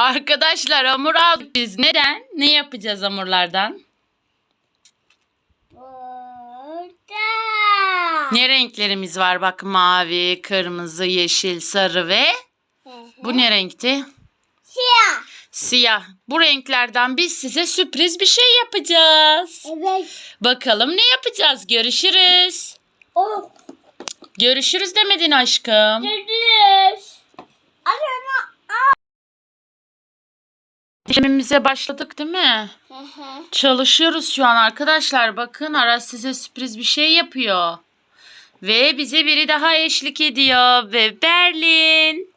Arkadaşlar hamur aldık biz. Neden? Ne yapacağız hamurlardan? Burada. Ne renklerimiz var? Bak mavi, kırmızı, yeşil, sarı ve bu ne renkti? Siyah. Siyah. Bu renklerden biz size sürpriz bir şey yapacağız. Evet. Bakalım ne yapacağız? Görüşürüz. O. Görüşürüz demedin aşkım. Görürüz. Dilimimize başladık değil mi? Hı hı. Çalışıyoruz şu an arkadaşlar. Bakın Aras size sürpriz bir şey yapıyor. Ve bize biri daha eşlik ediyor. Ve Berlin.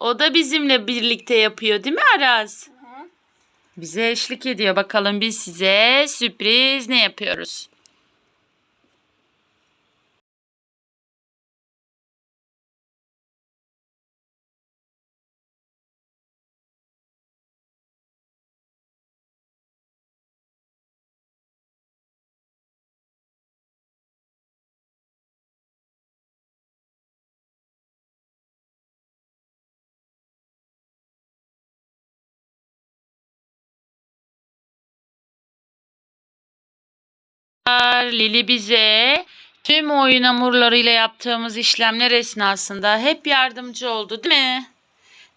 O da bizimle birlikte yapıyor değil mi Aras? Hı. Bize eşlik ediyor. Bakalım biz size sürpriz ne yapıyoruz? Lili bize tüm oyun hamurlarıyla yaptığımız işlemler esnasında hep yardımcı oldu değil mi?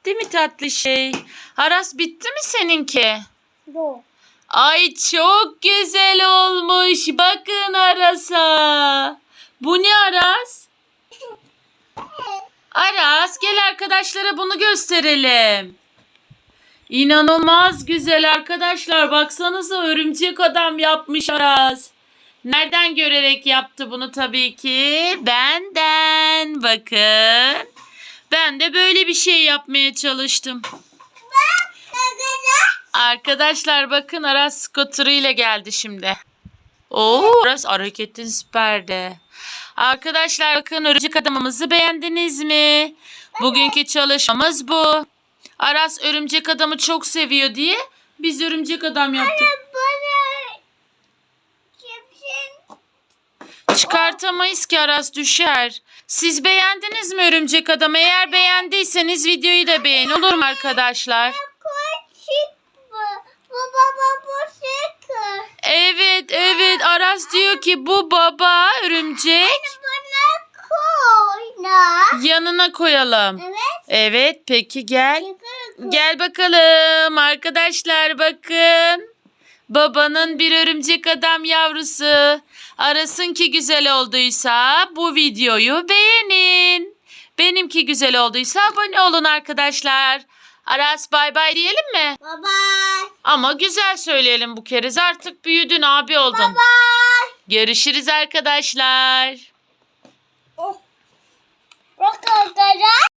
Değil mi tatlı şey? Aras bitti mi seninki? Do. Ay çok güzel olmuş. Bakın Aras'a. Bu ne Aras? Aras gel arkadaşlara bunu gösterelim. İnanılmaz güzel arkadaşlar. Baksanıza örümcek adam yapmış Aras. Nereden görerek yaptı bunu tabii ki? Benden. Bakın. Ben de böyle bir şey yapmaya çalıştım. Arkadaşlar bakın Aras skuterıyla geldi şimdi. Oo, Aras hareketin süperdi. Arkadaşlar bakın örümcek adamımızı beğendiniz mi? Bugünkü çalışmamız bu. Aras örümcek adamı çok seviyor diye biz örümcek adam yaptık. Çıkartamayız ki Aras düşer. Siz beğendiniz mi örümcek adamı? Eğer beğendiyseniz videoyu da beğen olur mu arkadaşlar? Bu. Baba bu. Evet evet Aras diyor ki bu baba örümcek yanına koyalım. Evet. Evet peki gel. Gel bakalım arkadaşlar bakın. Babanın bir örümcek adam yavrusu. Arasın ki güzel olduysa bu videoyu beğenin. Benimki güzel olduysa abone olun arkadaşlar. Aras bay bay diyelim mi? Baba. Ama güzel söyleyelim bu keriz. Artık büyüdün abi oldun. Baba. Görüşürüz arkadaşlar. Bak arkadaşlar.